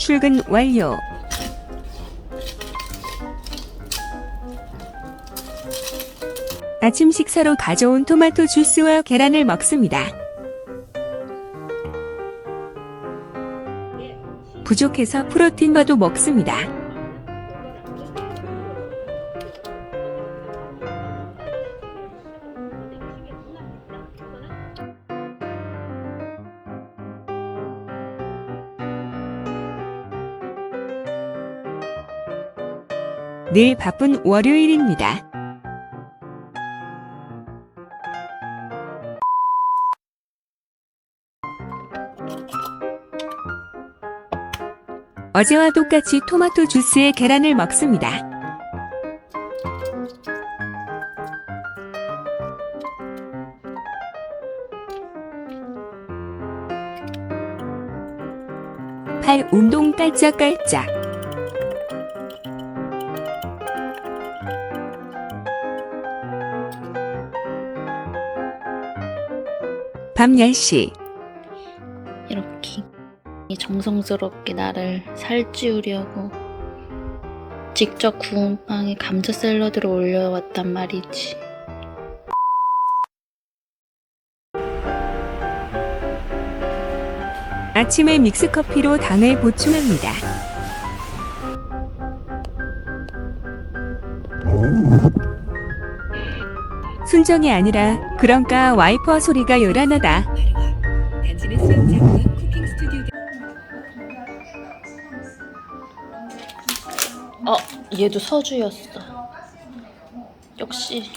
출근 완료. 아침 식사로 가져온 토마토 주스와 계란을 먹습니다. 부족해서 프로틴바도 먹습니다. 늘 바쁜 월요일입니다. 어제와 똑같이 토마토 주스에 계란을 먹습니다. 팔 운동 깔짝깔짝. 밤 10시 이렇게 정성스럽게 나를 살찌우려고 직접 구운 빵에 감자 샐러드를 올려왔단 말이지. 아침에 믹스커피로 당을 보충합니다. 순정이 아니라 그런가 와이퍼 소리가 요란하다. 어, 얘도 서주였어. 역시.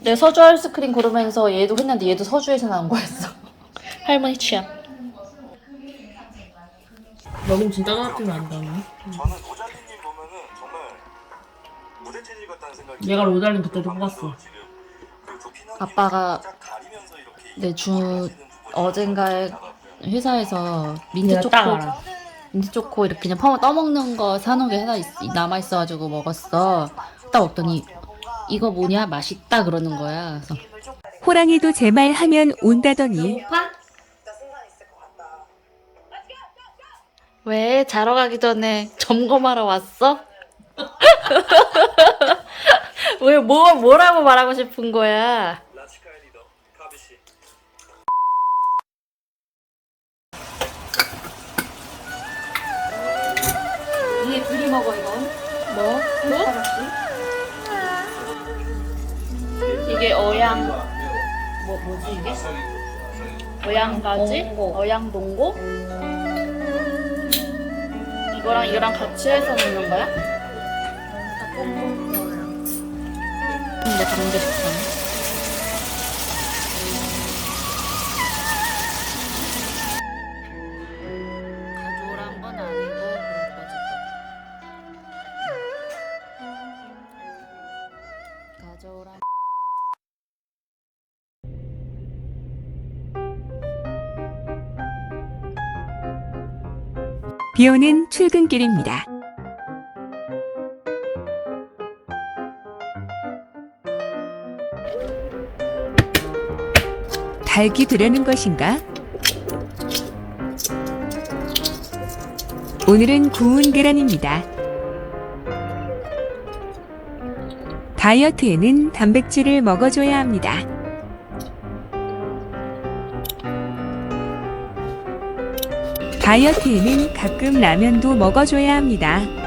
내 서주 아이스크림 고르면서 얘도 했는데 얘도 서주에서 나온 거였어. 할머니 취향. 먹으면 진짜 따뜻하면 안 닿네. 얘가 로달린 그때도 뽑았어. 아빠가 딱 가리면서 이렇게 내주 어젠가에 회사에서 민트 내가 딱 초코 알아. 민트 초코 이렇게 그냥 퍼 떠먹는 거 사놓은 게 하나 있, 남아 있어가지고 먹었어. 딱 먹더니 이거 뭐냐 맛있다 그러는 거야. 그래서 호랑이도 제 말 하면 온다더니 왜 자러 가기 전에 점검하러 왔어? 왜 뭐 뭐라고 말하고 싶은 거야? 라치카의 리더 카비 씨. 이게 둘이 먹어 이건. 뭐? 뭐? 이게 어양 뭐 뭐지 이게? 어양가지? 어양동고? 이거랑 이거랑 같이 해서 먹는 거야? 근데 담배 식당. 가져오란 건 아니고 그럴 거지. 가져오란. 비 오는 출근길입니다. 닭이 되려는 것인가? 오늘은 구운 계란입니다. 다이어트에는 단백질을 먹어줘야 합니다. 다이어트에는 가끔 라면도 먹어줘야 합니다.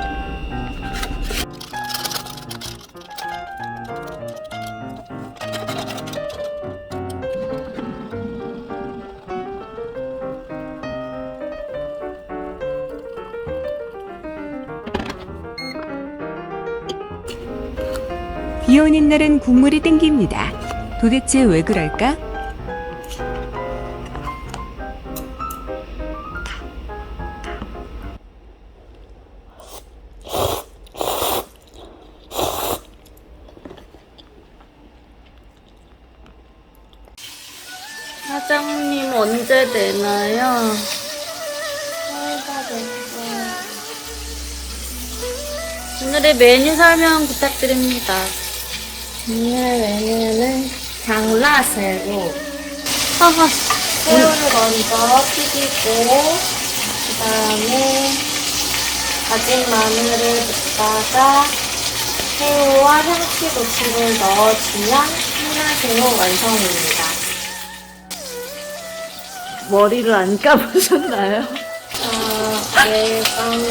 비 오는 날은 국물이 땡깁니다. 도대체 왜 그럴까? 사장님 언제 되나요? 오늘의 메뉴 설명 부탁드립니다. 오늘 메뉴는 장라새우 하하. 새우를 먼저 튀기고 그다음에 다진 마늘을 붓다가 새우와 향치 고추를 넣어주면 한라새우 완성입니다. 머리를 안 감으셨나요? 아, 네, 깜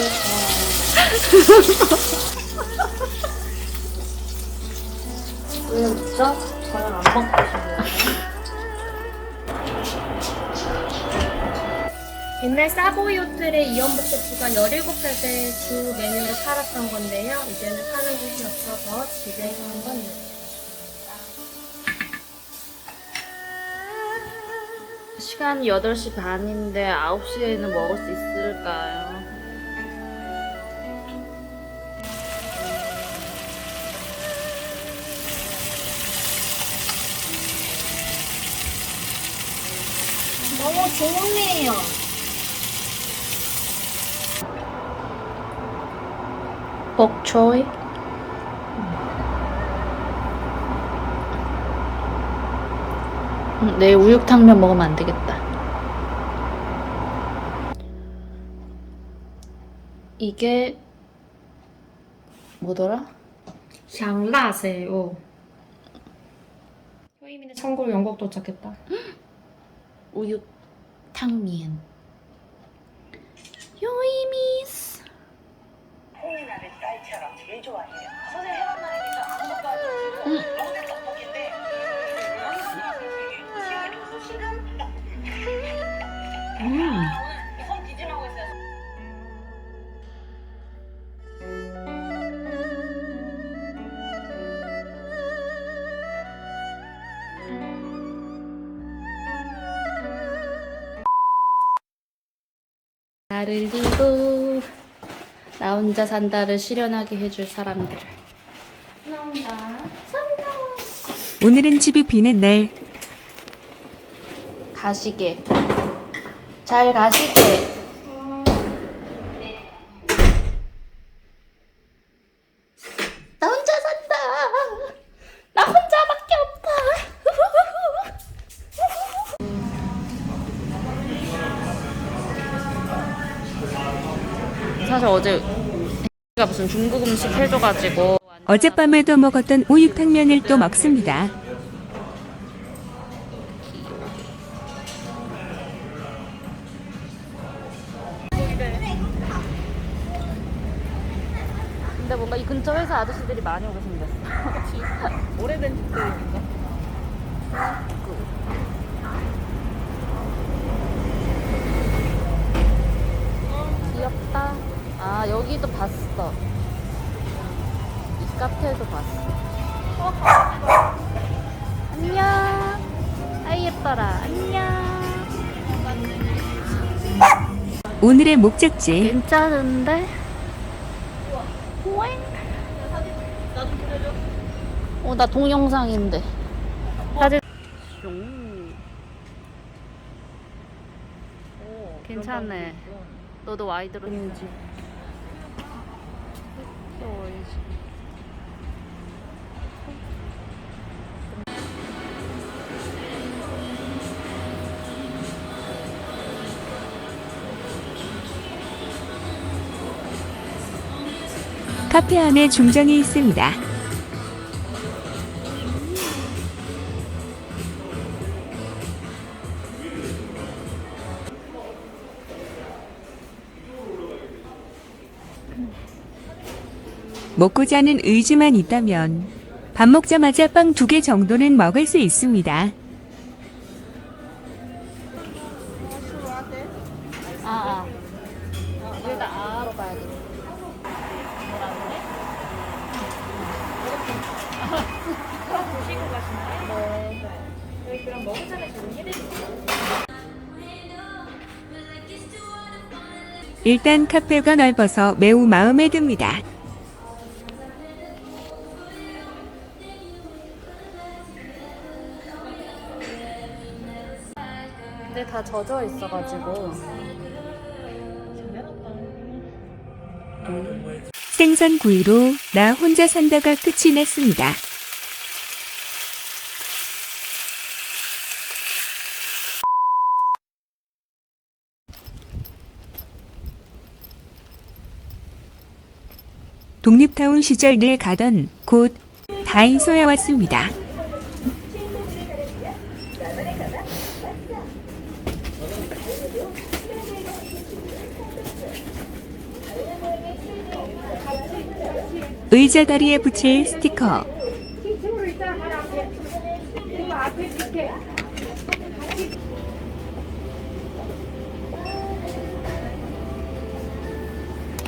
짝. 왜 웃죠? 저랑 안 먹고 싶어요. 옛날 사보이 호텔의 이연복합 주간 17살 때 주 메뉴를 팔았던 건데요. 이제는 파는 곳이 없어서 집에 한번 시간이 8시 반인데 9시에는 먹을 수 있을까요? 너무 좋네요. 복초이? 음, 내일 우육탕면 먹으면 안 되겠다. 이게 뭐더라? 샹라세요. 효이민의 참고로 영국 도착했다. 우육탕면. 요이미스. 콩이 나를 쌀처럼 제일 좋아해요. 선생님 나를 두고 나 혼자 산다를 실현하게 해줄 사람들. 오늘은 집이 비는 날 가시게. 잘 가시게. 어제 가 무슨 중국 음식 해줘가지고 어젯밤에도 먹었던 우육탕면을 또 먹습니다. 근데 뭔가 이 근처 회사 아저씨들이 많이 오게 생겼어. 오래된 집들인가? 귀엽다. 아, 여기도 봤어. 이 카페도 봤어. 안녕. 아이, 예뻐라. 안녕. 오늘의 목적지 괜찮은데? 어, 나 동영상인데. 사진. 괜찮네. 너도 와이드로 해야지. 카페 안에 중정이 있습니다. 먹고 자는 의지만 있다면 밥 먹자마자 빵 두 개 정도는 먹을 수 있습니다. 일단 카페가 넓어서 매우 마음에 듭니다. 젖어 있어가지고 생선 구이로 나 혼자 산다가 끝이 났습니다. 독립타운 시절 늘 가던 곳 다이소에 왔습니다. 의자 다리에 붙일 스티커.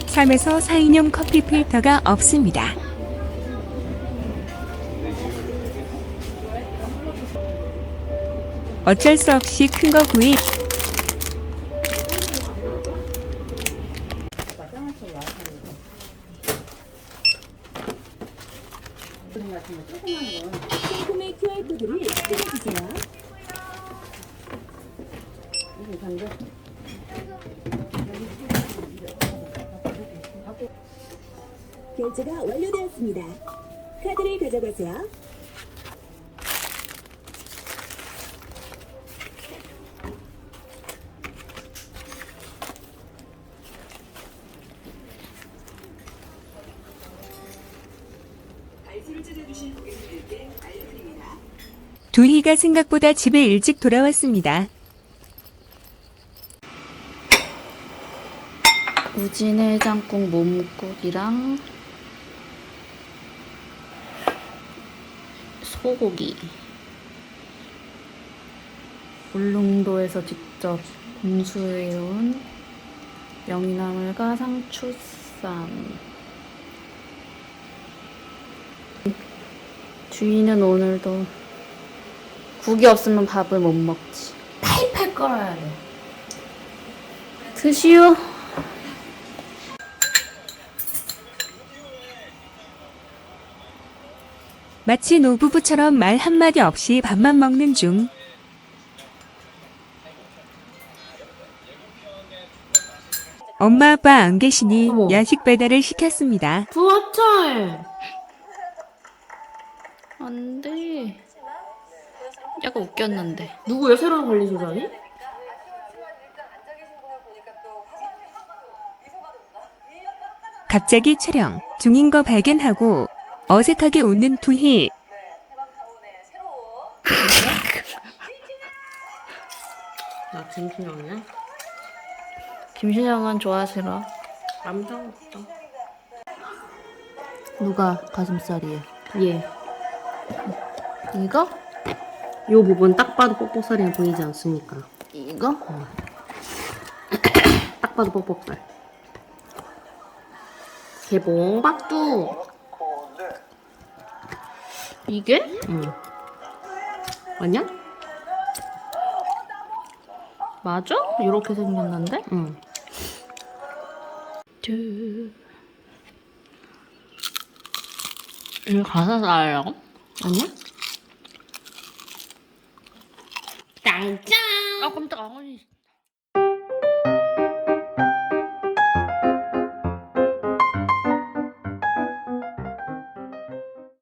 삶에서 사인용 커피 필터가 없습니다. 어쩔 수 없이 큰 거 구입. 결제가 완료되었습니다. 카드를 가져가세요. 두희가 생각보다 집에 일찍 돌아왔습니다. 우진해장국 몸국이랑 소고기. 울릉도에서 직접 공수해온 명이나물과 상추쌈. 주인은 오늘도 국이 없으면 밥을 못 먹지. 팔팔 끓어야 돼. 드시오 마치 노부부처럼 말 한마디 없이 밥만 먹는 중. 엄마 아빠 안 계시니 어머. 야식 배달을 시켰습니다. 부화차에 안돼. 약간 웃겼는데. 누구야 새로운 관리소장이? 갑자기 촬영 중인 거 발견하고 어색하게 웃는 두희. 나 김신영이야? 김신영은 좋아하시러. 남자 없다. 누가 가슴살이에요? 예. 이거? 요 부분 딱 봐도 뻑뻑살이 보이지 않습니까? 이거? 딱 봐도 뻑뻑살. 개봉 박두. 이게? 응. 맞냐? 맞아? 이렇게 생겼는데? 응. 뚜. 이거 가슴살이라고? 아니야? 짱짱! 아 깜짝아.